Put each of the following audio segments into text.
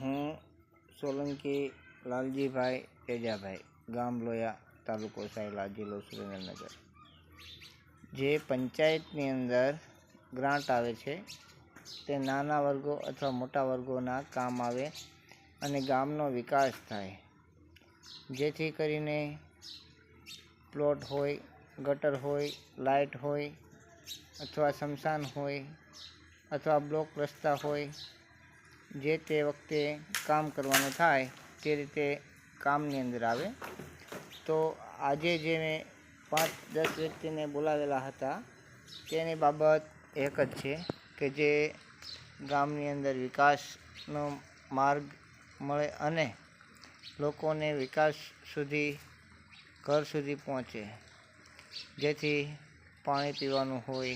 હું સોલંકી લાલજીભાઈ તેજાભાઈ, ગામ લોયા તાલુકો સાયલા, જિલ્લો સુરેન્દ્રનગર. જે પંચાયતની અંદર ગ્રાન્ટ આવે છે, તે નાના વર્ગો અથવા મોટા વર્ગોના કામ આવે અને ગામનો વિકાસ થાય. જેથી કરીને પ્લોટ હોય, ગટર હોય, લાઇટ હોય, અથવા સ્મશાન હોય, અથવા બ્લોક રસ્તા હોય જે તે વખતે કામ કરવાનું થાય તે રીતે કામની અંદર આવે. તો આજે જે મેં પાંચ, દસ વ્યક્તિને બોલાવેલા હતા, તેની બાબત એક જ છે કે જે ગામની અંદર વિકાસનો માર્ગ મળે અને લોકોને વિકાસ સુધી, ઘર સુધી પહોંચે. જેથી પાણી પીવાનું હોય,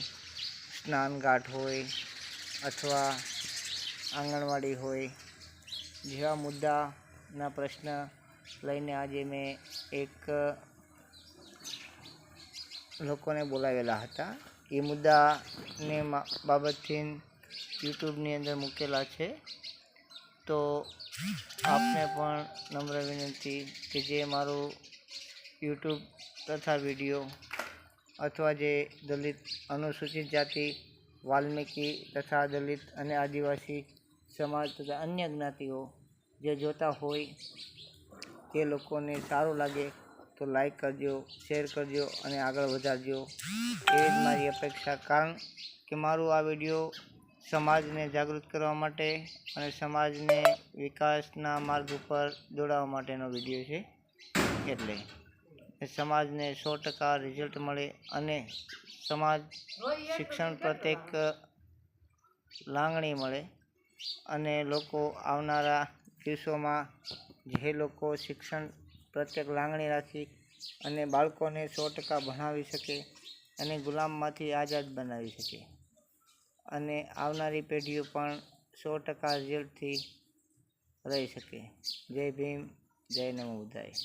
સ્નાનઘાટ હોય, અથવા આંગણવાડી હોય, જેવા મુદ્દાના પ્રશ્ન લઈને આજે મેં એક લોકોને બોલાવેલા હતા. એ મુદ્દાને બાબતથી યુટ્યુબની અંદર મૂકેલા છે. તો આપને પણ નમ્ર વિનંતી કે જે મારું યુટ્યુબ તથા વીડિયો અથવા જે દલિત અનુસૂચિત જાતિ, વાલ્મીકી તથા દલિત અને આદિવાસી સમાજ તથા અન્ય જ્ઞાતિઓ જે જોતા હોય તે લોકોને સારું લાગે તો લાઈક કરજો શેર કરજો અને આગળ વધારજો. એ જ મારી અપેક્ષા. કારણ કે મારું આ વીડિયો સમાજને જાગૃત કરવા માટે અને સમાજને વિકાસના માર્ગ ઉપર દોડાવવા માટેનો વીડિયો છે. એટલે સમાજને સો ટકા રિઝલ્ટ મળે અને સમાજ શિક્ષણ પ્રત્યેક લાગણી મળે. અને લોકો આવનારા દિવસોમાં જે લોકો શિક્ષણ પ્રત્યેક લાગણી રાખી અને બાળકોને સો ટકા ભણાવી શકે અને ગુલામમાંથી આઝાદ બનાવી શકે. અને આવનારી પેઢીઓ પણ સો ટકા રિઝલ્ટથી રહી શકે. જય ભીમ, જય નમો બુદ્ધાય